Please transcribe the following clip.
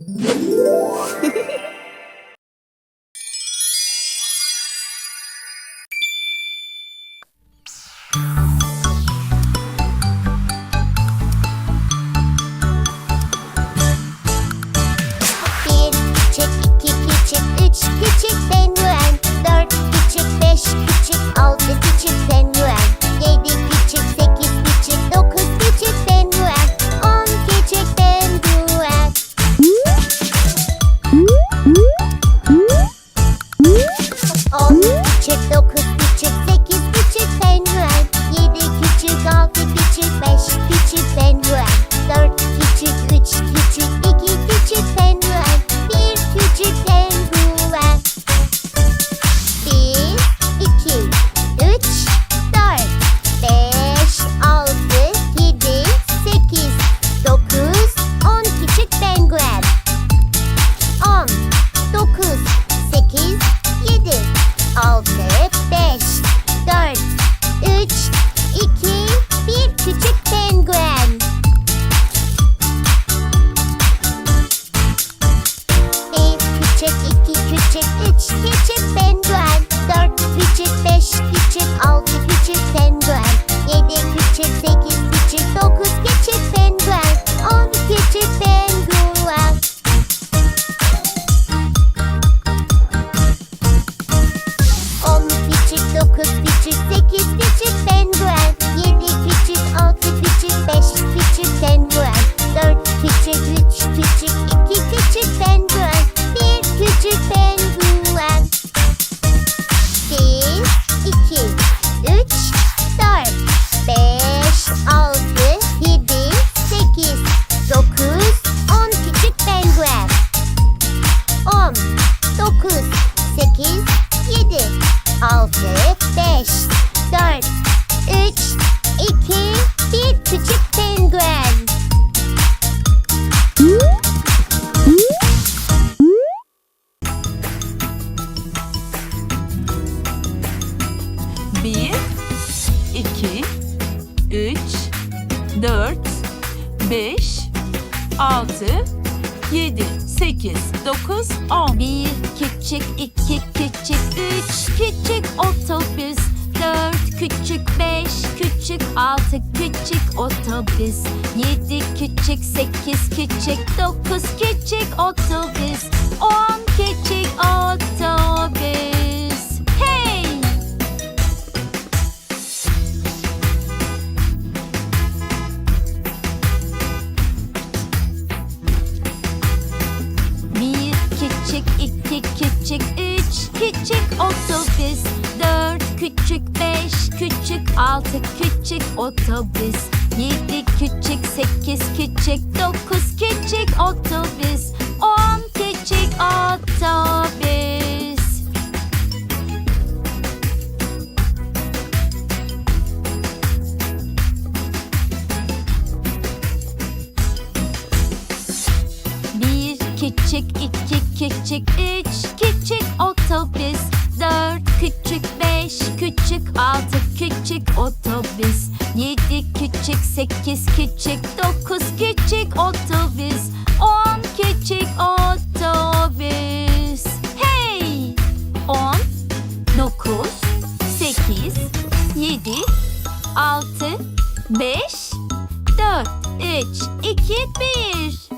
Música Küçük 6, 7, 8, 9, 10. Bir küçük, iki küçük, üç küçük otobüs. Dört küçük, beş küçük, altı küçük otobüs. Yedi küçük, sekiz küçük, dokuz küçük otobüs. On otobüs Dört küçük beş küçük altı küçük otobüs. Yedi küçük sekiz küçük dokuz küçük otobüs. On küçük otobüs. Bir küçük iki küçük üç küçük otobüs dört küçük beş küçük altı küçük otobüs. Yedi küçük sekiz küçük dokuz küçük otobüs. On küçük otobüs. Hey! On dokuz sekiz yedi altı beş dört üç iki bir.